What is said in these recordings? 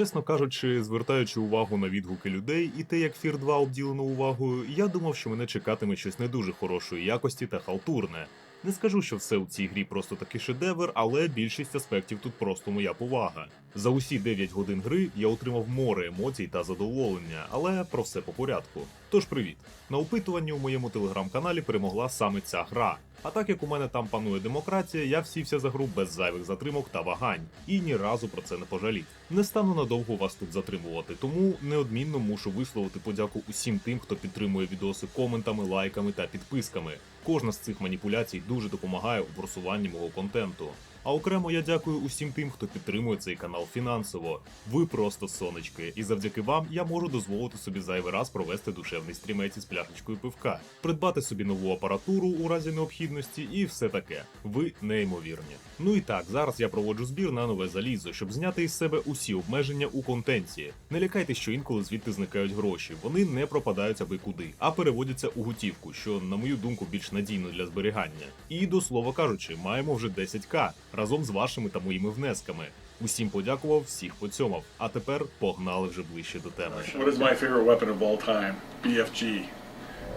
Чесно кажучи, звертаючи увагу на відгуки людей і те, як Фір 2 обділено увагою, я думав, що мене чекатиме щось не дуже хорошої якості та халтурне. Не скажу, що все у цій грі просто такий шедевр, але більшість аспектів тут просто моя повага. За усі 9 годин гри я отримав море емоцій та задоволення, але про все по порядку. Тож привіт! На опитуванні у моєму телеграм-каналі перемогла саме ця гра. А так як у мене там панує демократія, я всівся за гру без зайвих затримок та вагань, і ні разу про це не пожалів. Не стану надовго вас тут затримувати, тому неодмінно мушу висловити подяку усім тим, хто підтримує відоси коментами, лайками та підписками. Кожна з цих маніпуляцій дуже допомагає у просуванні мого контенту. А окремо я дякую усім тим, хто підтримує цей канал фінансово. Ви просто сонечки, і завдяки вам я можу дозволити собі зайвий раз провести душевний стрімець із пляшечкою пивка, придбати собі нову апаратуру у разі необхідності і все таке. Ви неймовірні. Ну і так, зараз я проводжу збір на нове залізо, щоб зняти із себе усі обмеження у контенті. Не лякайте, що інколи звідти зникають гроші. Вони не пропадаються аби куди, а переводяться у готівку, що, на мою думку, більш надійно для зберігання. І до слова кажучи, маємо вже 10к разом з вашими та моїми внесками. Усім подякував, всіх поцьомав. А тепер погнали вже ближче до теми. What is my favorite weapon of all time? BFG.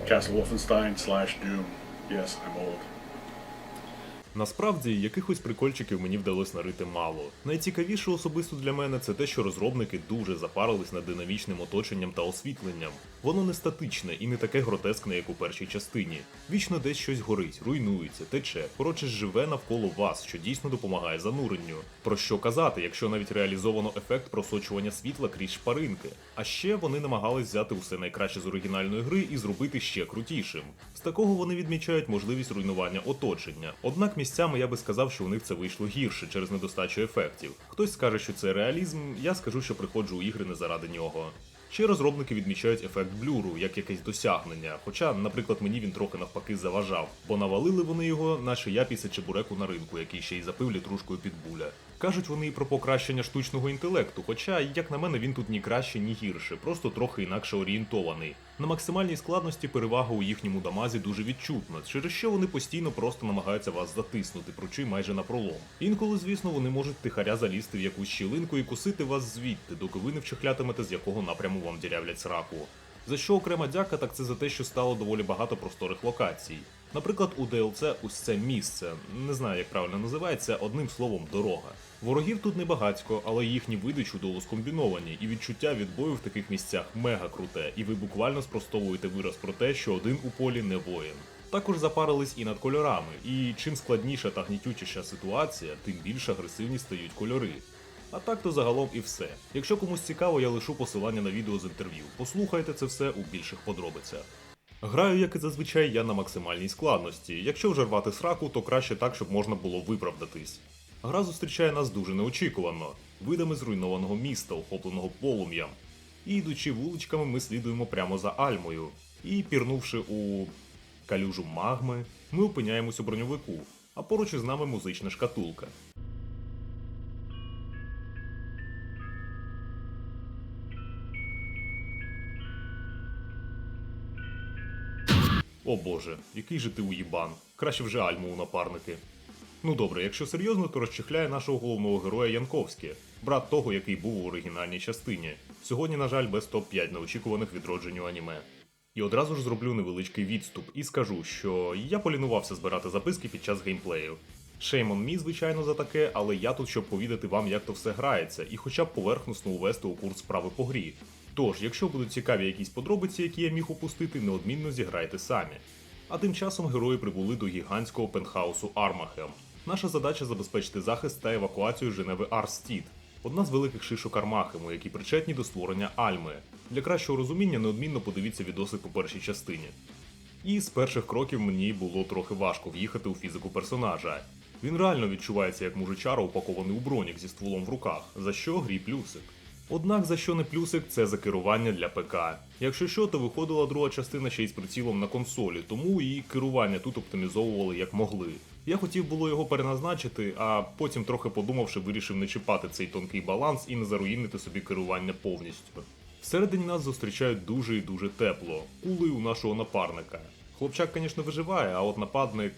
Castle Wolfenstein slash Doom. Yes, I'm old. Насправді, якихось прикольчиків мені вдалося нарити мало. Найцікавіше особисто для мене це те, що розробники дуже запарились над динамічним оточенням та освітленням. Воно не статичне і не таке гротескне, як у першій частині. Вічно десь щось горить, руйнується, тече, коротше, живе навколо вас, що дійсно допомагає зануренню. Про що казати, якщо навіть реалізовано ефект просочування світла крізь шпаринки. А ще вони намагались взяти усе найкраще з оригінальної гри і зробити ще крутішим. З такого вони відмічають можливість руйнування оточення. Однак місцями я би сказав, що у них це вийшло гірше через недостачу ефектів. Хтось скаже, що це реалізм, я скажу, що приходжу у ігри не заради нього. Ще розробники відмічають ефект блюру як якесь досягнення, хоча, наприклад, мені він трохи навпаки заважав, бо навалили вони його, наче я після чебуреку на ринку, який ще й запив літрушкою під буля. Кажуть вони і про покращення штучного інтелекту, хоча, як на мене, він тут ні краще, ні гірше, просто трохи інакше орієнтований. На максимальній складності перевага у їхньому дамазі дуже відчутна, через що вони постійно просто намагаються вас затиснути, прочи майже на пролом. Інколи, звісно, вони можуть тихаря залізти в якусь щілинку і кусити вас звідти, доки ви не вчихлятимете, з якого напряму вам дірявлять сраку. За що окрема дяка, так це за те, що стало доволі багато просторих локацій. Наприклад, у DLC ось це місце, не знаю, як правильно називається, одним словом, дорога. Ворогів тут не багатько, але їхні види чудово скомбіновані, і відчуття від бою в таких місцях мега круте, і ви буквально спростовуєте вираз про те, що один у полі не воїн. Також запарились і над кольорами, і чим складніша та гнітючіша ситуація, тим більш агресивні стають кольори. А так то загалом і все. Якщо комусь цікаво, я лишу посилання на відео з інтерв'ю. Послухайте це все у більших подробицях. Граю, як і зазвичай, я на максимальній складності. Якщо вже рвати сраку, то краще так, щоб можна було виправдатись. Гра зустрічає нас дуже неочікувано, видами зруйнованого міста, охопленого полум'ям. І йдучи вуличками, ми слідуємо прямо за Альмою. І пірнувши у калюжу магми, ми опиняємось у броньовику, а поруч із нами музична шкатулка. О боже, який же ти уїбан. Краще вже Альму у напарники. Ну добре, якщо серйозно, то розчехляє нашого головного героя Янковське, брат того, який був у оригінальній частині. Сьогодні, на жаль, без топ-5 неочікуваних відродженню аніме. І одразу ж зроблю невеличкий відступ і скажу, що я полінувався збирати записки під час геймплею. Шеймон мій, звичайно, за таке, але я тут, щоб повідати вам, як то все грається, і хоча б поверхносно увести у курс справи по грі. Тож, якщо будуть цікаві якісь подробиці, які я міг упустити, неодмінно зіграйте самі. А тим часом герої прибули до гігантського пентхаусу Армахем. Наша задача забезпечити захист та евакуацію Женеви Арстід, одна з великих шишок Армахему, які причетні до створення Альми. Для кращого розуміння неодмінно подивіться відоси по першій частині. І з перших кроків мені було трохи важко в'їхати у фізику персонажа. Він реально відчувається як мужичара, упакований у бронік зі стволом в руках, за що грі плюсик. Однак за що не плюсик, це за керування для ПК. Якщо що, то виходила друга частина ще й з прицілом на консолі, тому і керування тут оптимізовували як могли. Я хотів було його переназначити, а потім, трохи подумавши, вирішив не чіпати цей тонкий баланс і не заруїнити собі керування повністю. Всередині нас зустрічають дуже і дуже тепло, кули у нашого напарника. Хлопчак, звісно, виживає, а от нападник.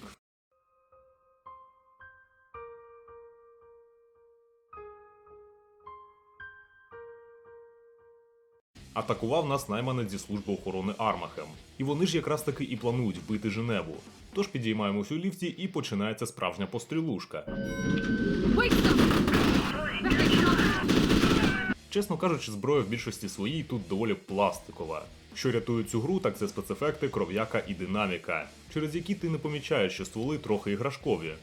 Атакував нас найманець зі служби охорони Армахем. І вони ж якраз таки і планують вбити Женеву. Тож підіймаємось у ліфті і починається справжня пострілушка. Чесно кажучи, зброя в більшості своїй тут доволі пластикова. Що рятує цю гру, так це спецефекти, кров'яка і динаміка, через які ти не помічаєш, що стволи трохи іграшкові.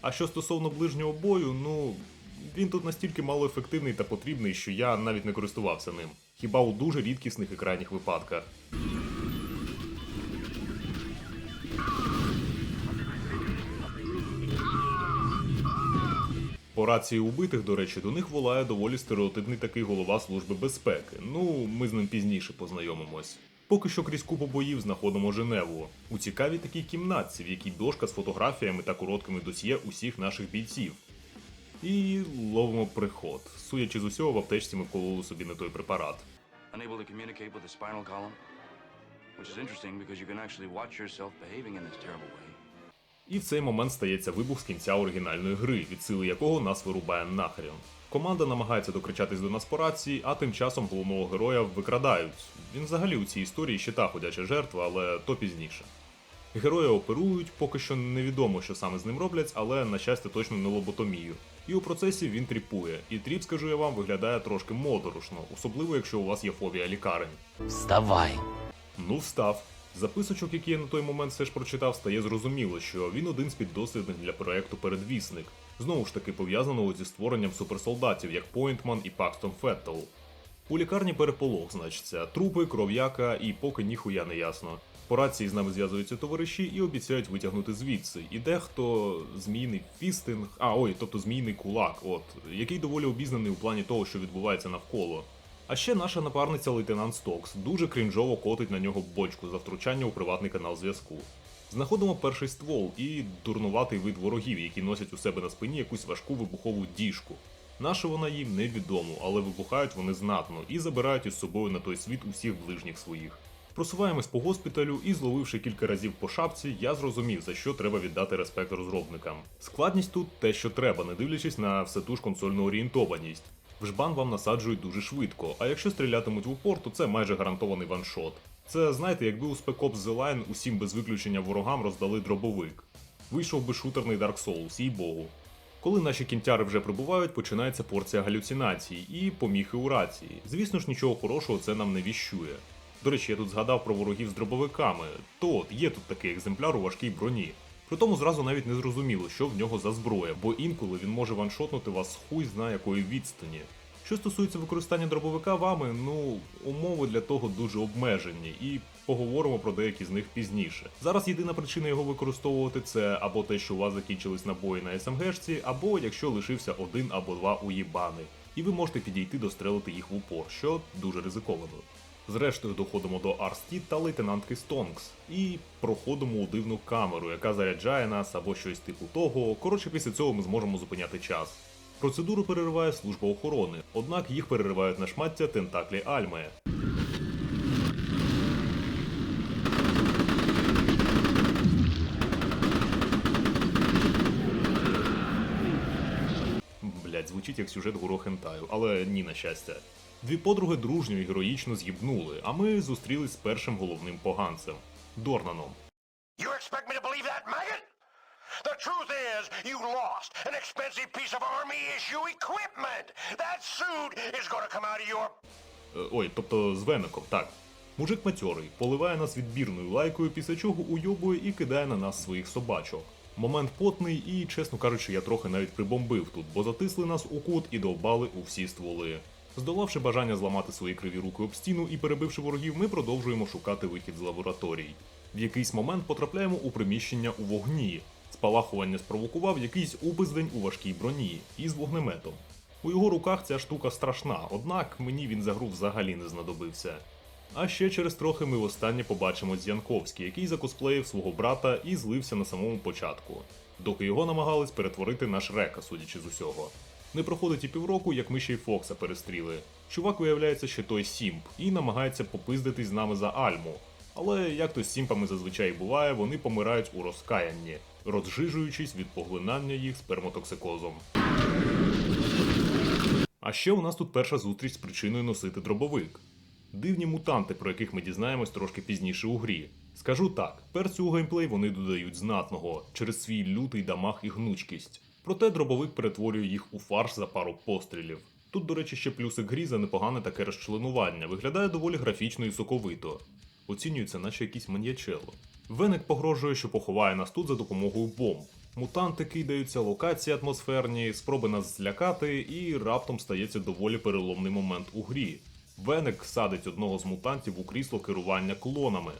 А що стосовно ближнього бою, ну він тут настільки малоефективний та потрібний, що я навіть не користувався ним. Хіба у дуже рідкісних і крайніх випадках. По рації убитих, до речі, до них волає доволі стереотипний такий голова Служби безпеки. Ну, ми з ним пізніше познайомимось. Поки що крізь купу боїв знаходимо Женеву у цікавій такій кімнатці, в якій дошка з фотографіями та короткими досьє усіх наших бійців. І ловимо приход. Судячи з усього, в аптечці ми вкололи собі не той препарат. unable to communicate with the. Which is interesting because you can actually watch yourself behaving in this terrible way. І в цей момент стається вибух з кінця оригінальної гри, від сили якого нас вирубає нахрен. Команда намагається докричатись до нас по рації, а тим часом головного героя викрадають. Він взагалі у цій історії ще та ходяча жертва, але то пізніше. Героя оперують, поки що невідомо, що саме з ним роблять, але на щастя точно не лоботомію. І у процесі він тріпує. І тріп, скажу я вам, виглядає трошки моторошно, особливо якщо у вас є фобія лікарень. Вставай. Ну, встав. Записочок, які я на той момент все ж прочитав, стає зрозуміло, що він один з піддослідних для проекту Передвісник, знову ж таки пов'язаного зі створенням суперсолдатів, як Пойнтман і Пакстон Феттл. У лікарні переполох, значиться, трупи, кров'яка і поки ніхуя не ясно. По рації з нами зв'язуються товариші і обіцяють витягнути звідси. І дехто змійний фістинг, а ой, тобто змійний кулак, от, який доволі обізнаний у плані того, що відбувається навколо. А ще наша напарниця лейтенант Стокс дуже крінжово котить на нього бочку за втручання у приватний канал зв'язку. Знаходимо перший ствол і дурнуватий вид ворогів, які носять у себе на спині якусь важку вибухову діжку. Наша вона їм невідомо, але вибухають вони знатно і забирають із собою на той світ усіх ближніх своїх. Просуваємось по госпіталю і, зловивши кілька разів по шапці, я зрозумів, за що треба віддати респект розробникам. Складність тут те, що треба, не дивлячись на все ту ж консольну орієнтованість. В жбан вам насаджують дуже швидко, а якщо стрілятимуть в упор, то це майже гарантований ваншот. Це знаєте, якби у Spec Ops The Line усім без виключення ворогам роздали дробовик. Вийшов би шутерний Dark Souls, їй богу. Коли наші кінтяри вже прибувають, починається порція галюцинацій і поміхи у рації. Звісно ж, нічого хорошого це нам не віщує. До речі, я тут згадав про ворогів з дробовиками. То є тут такий екземпляр у важкій броні. Притому зразу навіть не зрозуміло, що в нього за зброя, бо інколи він може ваншотнути вас хуй зна якої відстані. Що стосується використання дробовика вами, ну умови для того дуже обмежені, і поговоримо про деякі з них пізніше. Зараз єдина причина його використовувати це або те, що у вас закінчились набої на СМГшці, або якщо лишився один або два уїбани, і ви можете підійти дострелити їх в упор, що дуже ризиковано. Зрештою доходимо до Арсті та лейтенантки Стонкс і проходимо у дивну камеру, яка заряджає нас або щось типу того. Коротше, після цього ми зможемо зупиняти час. Процедуру перериває служба охорони, однак їх переривають на шмаття тентаклі Альми. Блять, звучить як сюжет гуру хентаю, але ні на щастя. Дві подруги дружньо і героїчно з'їбнули, а ми зустрілись з першим головним поганцем Дорнаном. You expect me to believe that, maggot? The truth is, you lost an expensive piece of army issue equipment. That suit is gonna come out of your Е, Ой, тобто з веником, так. Мужик матьорий, поливає нас відбірною лайкою, після чого уйобує і кидає на нас своїх собачок. Момент потний і, чесно кажучи, я трохи навіть прибомбив тут, бо затисли нас у кут і довбали у всі стволи. Здолавши бажання зламати свої криві руки об стіну і перебивши ворогів, ми продовжуємо шукати вихід з лабораторій. В якийсь момент потрапляємо у приміщення у вогні. Спалахування спровокував якийсь упиздень у важкій броні із вогнеметом. У його руках ця штука страшна, однак мені він за гру взагалі не знадобився. А ще через трохи ми востаннє побачимо Зянковський, який закосплеїв свого брата і злився на самому початку, доки його намагались перетворити на Шрека, судячи з усього. Не проходить і півроку, як ми ще й Фокса перестріли. Чувак виявляється, що той Сімп, і намагається попиздитись з нами за Альму. Але як то з Сімпами зазвичай буває, вони помирають у розкаянні, розжижуючись від поглинання їх спермотоксикозом. А ще у нас тут перша зустріч з причиною носити дробовик. Дивні мутанти, про яких ми дізнаємось трошки пізніше у грі. Скажу так, перцю у геймплей вони додають знатного через свій лютий дамаг і гнучкість. Проте дробовик перетворює їх у фарш за пару пострілів. Тут, до речі, ще плюсик грі за непогане таке розчленування, виглядає доволі графічно і соковито. Оцінюється, наче якийсь маньячело. Веник погрожує, що поховає нас тут за допомогою бомб. Мутанти кидаються, локації атмосферні, спроби нас злякати, і раптом стається доволі переломний момент у грі. Веник садить одного з мутантів у крісло керування клонами.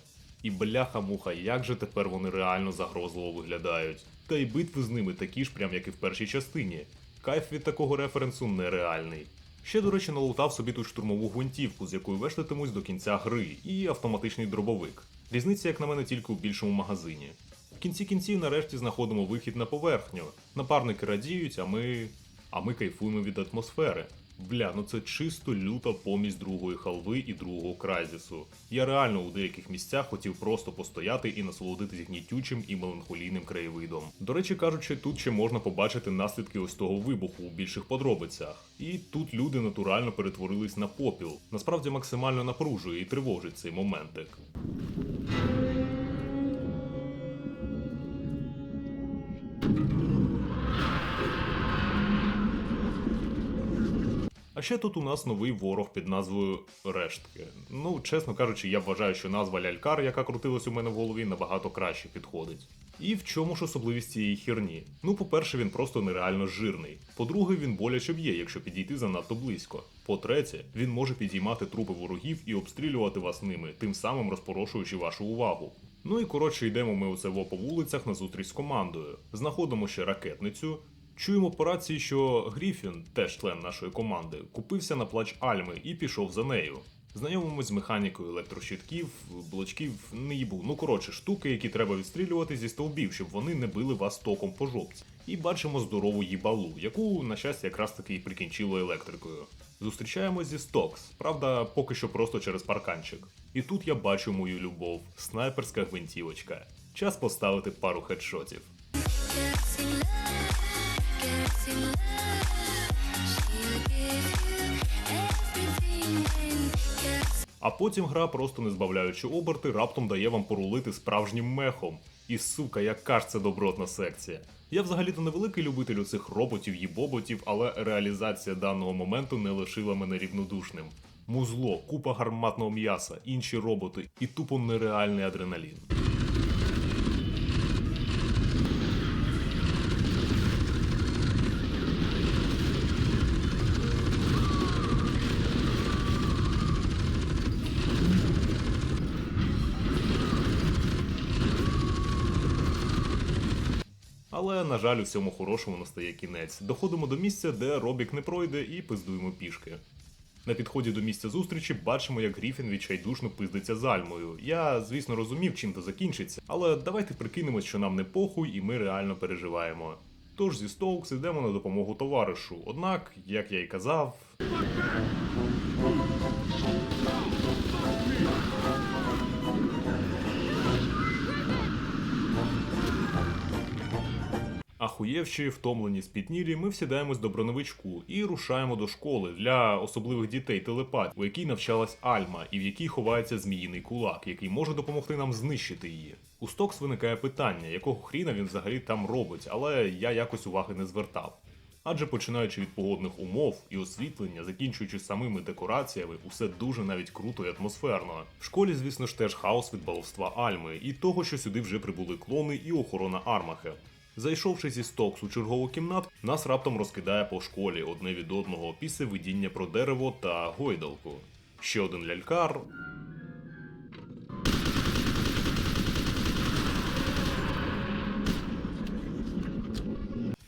І бляха-муха, як же тепер вони реально загрозливо виглядають. Та й битви з ними такі ж, прям як і в першій частині. Кайф від такого референсу нереальний. Ще, до речі, налутав собі тут штурмову гвинтівку, з якою вештатимусь до кінця гри, і автоматичний дробовик. Різниця, як на мене, тільки у більшому магазині. В кінці кінців нарешті знаходимо вихід на поверхню. Напарники радіють, а ми. а ми кайфуємо від атмосфери. Бля, ну це чисто люта помість другої халви і другого крайзісу. Я реально у деяких місцях хотів просто постояти і насолодитись гнітючим і меланхолійним краєвидом. До речі, кажучи, тут ще можна побачити наслідки ось того вибуху у більших подробицях. І тут люди натурально перетворились на попіл. Насправді максимально напружує і тривожить цей моментик. А ще тут у нас новий ворог під назвою Рештки. Ну, чесно кажучи, я вважаю, що назва лялькар, яка крутилась у мене в голові, набагато краще підходить. І в чому ж особливість цієї херні? Ну, по-перше, він просто нереально жирний. По-друге, він боляче б'є, якщо підійти занадто близько. По-третє, він може підіймати трупи ворогів і обстрілювати вас ними, тим самим розпорошуючи вашу увагу. Ну і коротше йдемо ми оце во по вулицях на зустріч з командою. Знаходимо ще ракетницю. Чуємо по рації, що Гріфін, теж член нашої команди, купився на плач Альми і пішов за нею. Знайомимось з механікою електрощитків, блочків, не їбу. Ну коротше, штуки, які треба відстрілювати зі стовбів, щоб вони не били вас током по жопці. І бачимо здорову їбалу, яку, на щастя, якраз таки і прикінчило електрикою. Зустрічаємось зі Стокс, правда, поки що просто через парканчик. І тут я бачу мою любов, снайперська гвинтівочка. Час поставити пару хедшотів. А потім гра, просто не збавляючи оберти, раптом дає вам порулити справжнім мехом. І сука, яка ж це добротна секція. Я взагалі-то невеликий любитель цих роботів їбоботів, але реалізація даного моменту не лишила мене рівнодушним. Музло, купа гарматного м'яса, інші роботи і тупо нереальний адреналін. Але, на жаль, усьому хорошому настає кінець. Доходимо до місця, де Робік не пройде, і пиздуємо пішки. На підході до місця зустрічі бачимо, як Гріфін відчайдушно пиздиться з Альмою. Я, звісно, розумів, чим це закінчиться, але давайте прикинемось, що нам не похуй, і ми реально переживаємо. Тож зі Стоукс йдемо на допомогу товаришу. Однак, як я й казав, Ахуєвші, втомлені спітнілі, ми всідаємось до броневичку і рушаємо до школи для особливих дітей телепат, у якій навчалась Альма, і в якій ховається зміїний кулак, який може допомогти нам знищити її. У Стокс виникає питання, якого хріна він взагалі там робить, але я якось уваги не звертав. Адже починаючи від погодних умов і освітлення, закінчуючи самими декораціями, усе дуже навіть круто і атмосферно. В школі, звісно ж, теж хаос від баловства Альми і того, що сюди вже прибули клони і охорона Армахе. Зайшовши зі стокс у чергову кімнату, нас раптом розкидає по школі одне від одного після видіння про дерево та гойдалку. Ще один лялькар.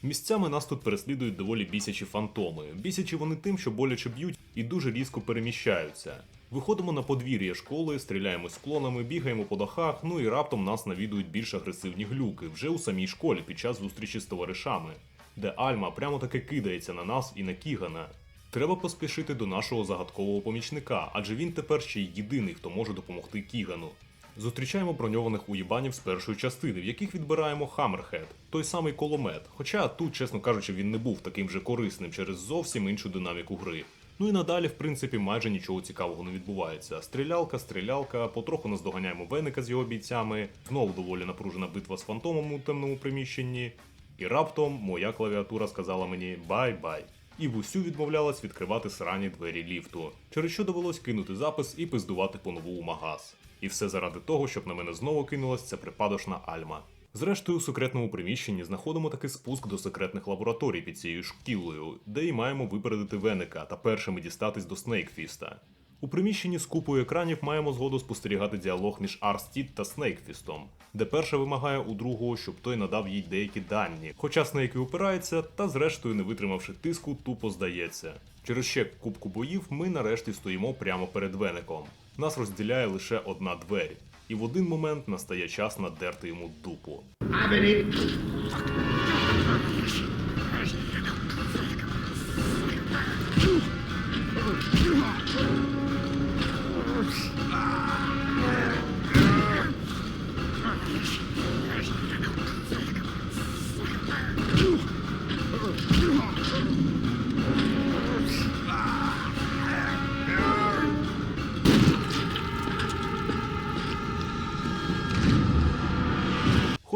Місцями нас тут переслідують доволі бісячі фантоми. Бісячі вони тим, що боляче б'ють і дуже різко переміщаються. Виходимо на подвір'я школи, стріляємо з клонами, бігаємо по дахах, ну і раптом нас навідують більш агресивні глюки вже у самій школі під час зустрічі з товаришами, де Альма прямо таки кидається на нас і на Кігана. Треба поспішити до нашого загадкового помічника, адже він тепер ще й єдиний, хто може допомогти Кігану. Зустрічаємо броньованих уїбанів з першої частини, в яких відбираємо Хаммерхед, той самий коломет. Хоча тут, чесно кажучи, він не був таким же корисним через зовсім іншу динаміку гри. Ну і надалі, в принципі, майже нічого цікавого не відбувається. Стрілялка, стрілялка, потроху наздоганяємо Веника з його бійцями, знову доволі напружена битва з фантомом у темному приміщенні. І раптом моя клавіатура сказала мені бай-бай. І Вусю відмовлялась відкривати срані двері ліфту, через що довелось кинути запис і пиздувати по нову у магаз. І все заради того, щоб на мене знову кинулась ця припадошна Альма. Зрештою, у секретному приміщенні знаходимо таки спуск до секретних лабораторій під цією шкілою, де й маємо випередити Веника та першими дістатись до Снейкфіста. У приміщенні з купою екранів маємо згоду спостерігати діалог між Арстід та Снейкфістом, де перша вимагає у другого, щоб той надав їй деякі дані. Хоча Снейк і упирається, та зрештою, не витримавши тиску, тупо здається. Через ще кубку боїв ми нарешті стоїмо прямо перед Веником. Нас розділяє лише одна двері, і в один момент настає час надерти йому дупу.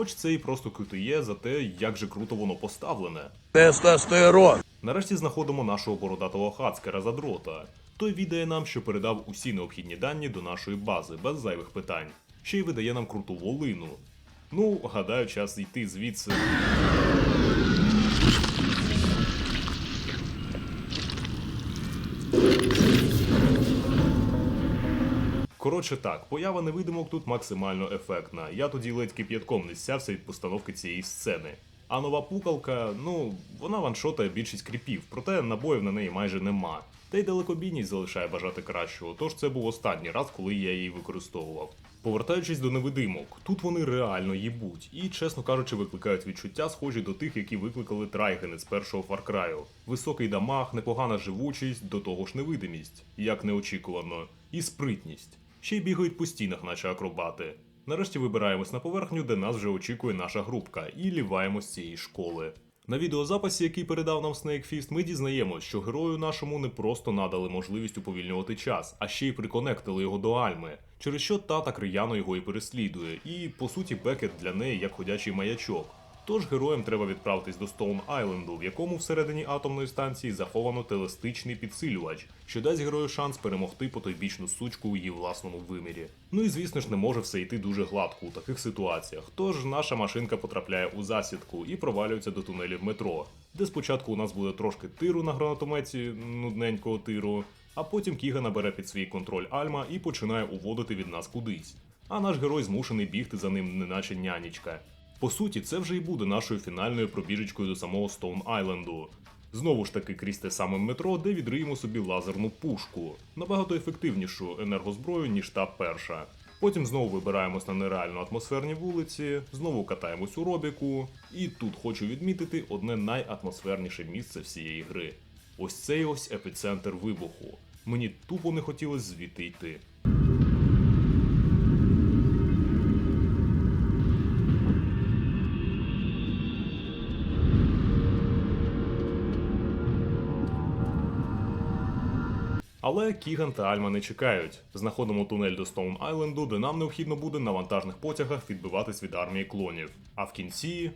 Хоч це і просто QTE за те, як же круто воно поставлене. Тестостерон. Нарешті знаходимо нашого бородатого хацкера задрота. Той відає нам, що передав усі необхідні дані до нашої бази без зайвих питань. Ще й видає нам круту волину. Ну, гадаю, час йти звідси. Коротше так, поява невидимок тут максимально ефектна. Я тоді ледь кип'ятком не сявся від постановки цієї сцени. А нова пукалка, ну, вона ваншотає більшість кріпів, проте набоїв на неї майже нема. Та й далекобійність залишає бажати кращого, тож це був останній раз, коли я її використовував. Повертаючись до невидимок, тут вони реально їбуть і, чесно кажучи, викликають відчуття, схожі до тих, які викликали трайгени з першого Cry. Високий дамаг, непогана живучість, до того ж невидимість, як неочікувано, і спритність. Ще й бігають по стінах, наче акробати. Нарешті вибираємось на поверхню, де нас вже очікує наша групка, і ліваємо з цієї школи. На відеозаписі, який передав нам Снейкфіст, ми дізнаємось, що герою нашому не просто надали можливість уповільнювати час, а ще й приконектили його до Альми, через що та так рияно його і переслідує, і по суті Бекет для неї як ходячий маячок. Тож героям треба відправитись до Стоун Айленду, в якому всередині атомної станції заховано телестичний підсилювач, що дасть герою шанс перемогти потойбічну сучку у її власному вимірі. Ну і звісно ж не може все йти дуже гладко у таких ситуаціях. Тож наша машинка потрапляє у засідку і провалюється до тунелів метро, де спочатку у нас буде трошки тиру на гранатометі, нудненького тиру, а потім Кіга набере під свій контроль Альма і починає уводити від нас кудись. А наш герой змушений бігти за ним, неначе нянічка. По суті, це вже і буде нашою фінальною пробіжечкою до самого Стоун Айленду. Знову ж таки, крізь те саме метро, де відриємо собі лазерну пушку, набагато ефективнішу енергозброю, ніж та перша. Потім знову вибираємось на нереально атмосферні вулиці, знову катаємось у робіку, і тут хочу відмітити одне найатмосферніше місце всієї гри. Ось цей ось епіцентр вибуху. Мені тупо не хотілося звідти йти. Але Кіган та Альма не чекають. Знаходимо тунель до Стоун Айленду, де нам необхідно буде на вантажних потягах відбиватись від армії клонів. А в кінці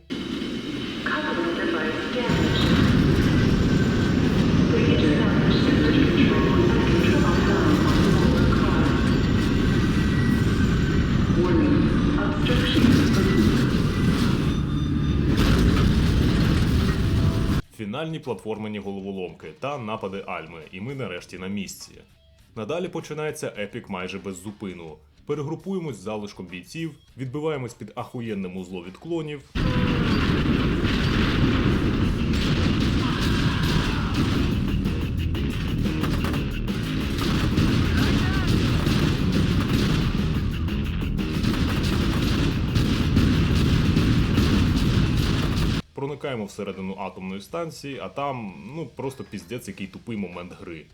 фінальні платформені головоломки та напади Альми, і ми нарешті на місці. Надалі починається епік майже без зупину. Перегрупуємось з залишком бійців, відбиваємось під ахуєнне музло від клонів. Проникаємо всередину атомної станції, а там, ну, просто піздець, який тупий момент гри.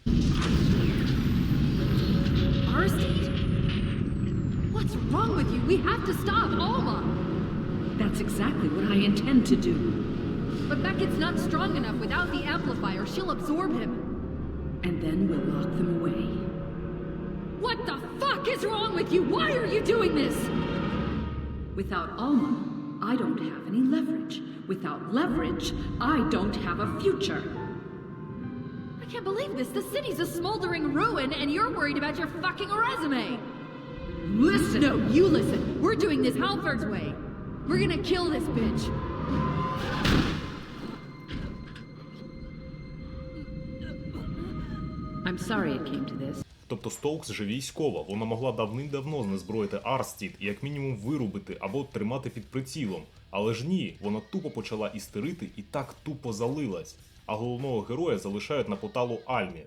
What's wrong with you? We have to stop Alma! That's exactly what I intend to do. But Beckett's not strong enough. Without the amplifier, she'll absorb him. and then we'll lock them away. What the fuck is wrong with you? Why are you doing this? Without Alma, I don't have any leverage. Without leverage, I don't have a future. I can't believe this. The city's a smoldering ruin, and you're worried about your fucking resume. Listen! No, you listen. We're doing this Halford's way. We're gonna kill this bitch. I'm sorry it came to this. Тобто Стоукс же військова, вона могла давним-давно знезброїти Арстід і як мінімум вирубити або тримати під прицілом. Але ж ні, вона тупо почала істерити і так тупо залилась. А головного героя залишають на поталу Альмі.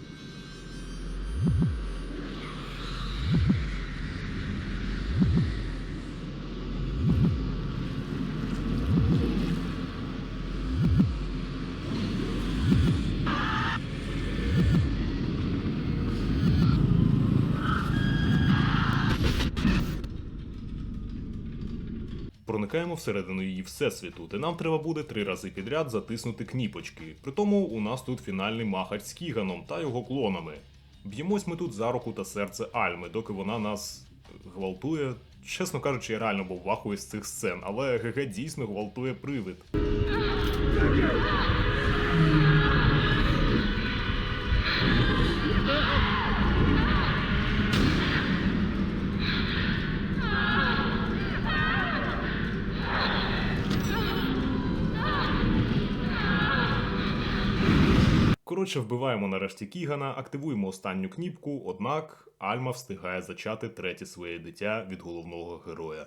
Проникаємо всередину її всесвіту, де нам треба буде три рази підряд затиснути кніпочки. Притому у нас тут фінальний махач з Кіганом та його клонами. Б'ємось ми тут за руку та серце Альми, доки вона нас гвалтує. Чесно кажучи, я реально був вахою з цих сцен, але ГГ дійсно гвалтує привид. Коротше, вбиваємо нарешті Кігана, активуємо останню кніпку, однак Альма встигає зачати третє своє дитя від головного героя.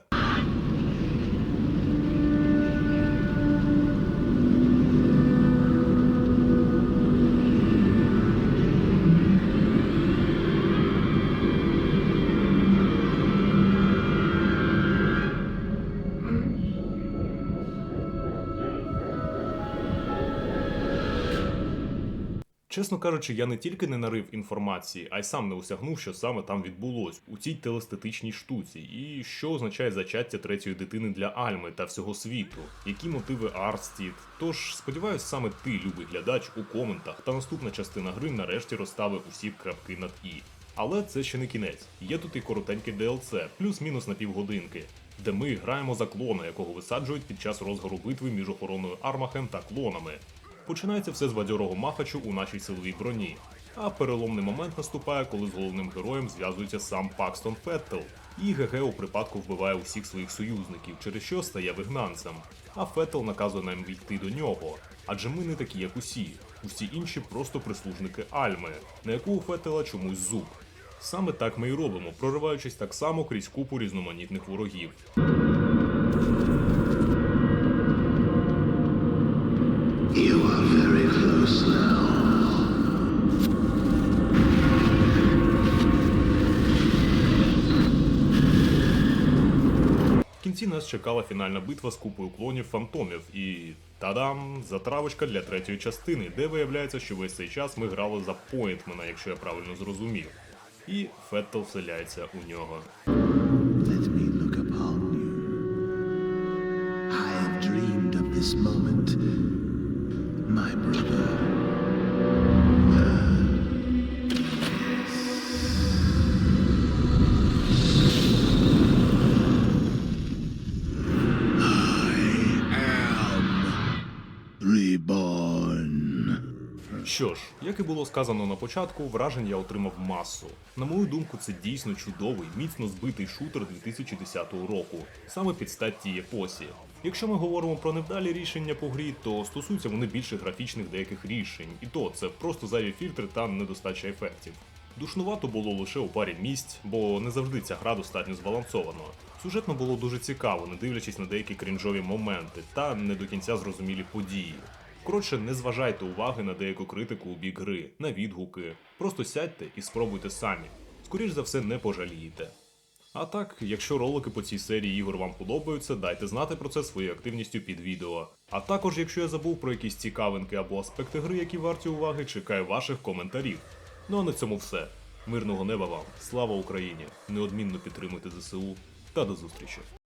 Чесно кажучи, я не тільки не нарив інформації, а й сам не осягнув, що саме там відбулось у цій телестатичній штуці, і що означає зачаття третьої дитини для Альми та всього світу, які мотиви Арстід. Тож сподіваюсь, саме ти, любий глядач, у коментах та наступна частина гри нарешті розставив усі крапки над і. Але це ще не кінець. Є тут і коротенький DLC, плюс-мінус на півгодинки, де ми граємо за клона, якого висаджують під час розгору битви між охороною Армахем та клонами. Починається все з бадьорого махачу у нашій силовій броні. А переломний момент наступає, коли з головним героєм зв'язується сам Пакстон Феттел. І ГГ у припадку вбиває усіх своїх союзників, через що стає вигнанцем. А Феттел наказує нам йти до нього. Адже ми не такі, як усі. Усі інші просто прислужники Альми, на яку у Феттела чомусь зуб. Саме так ми і робимо, прориваючись так само крізь купу різноманітних ворогів. You are very close now. В кінці нас чекала фінальна битва з купою клонів фантомів і тадам! Затравочка для третьої частини, де виявляється, що весь цей час ми грали за Поінтмена, якщо я правильно зрозумів. І Феттел вселяється у нього. Let me look upon you. I have dreamed of this moment, Що ж, як і було сказано на початку, вражень я отримав масу. На мою думку, це дійсно чудовий, міцно збитий шутер 2010 року, саме під стать тій епосі. Якщо ми говоримо про невдалі рішення по грі, то стосуються вони більше графічних деяких рішень, і то це просто зайві фільтри та недостача ефектів. Душнувато було лише у парі місць, бо не завжди ця гра достатньо збалансована. Сюжетно було дуже цікаво, не дивлячись на деякі крінжові моменти та не до кінця зрозумілі події. Коротше, не зважайте уваги на деяку критику у бік гри, на відгуки. Просто сядьте і спробуйте самі. Скоріш за все, не пожалієте. А так, якщо ролики по цій серії ігор вам подобаються, дайте знати про це своєю активністю під відео. А також, якщо я забув про якісь цікавинки або аспекти гри, які варті уваги, чекаю ваших коментарів. Ну а на цьому все. Мирного неба вам, слава Україні! Неодмінно підтримуйте ЗСУ та до зустрічі!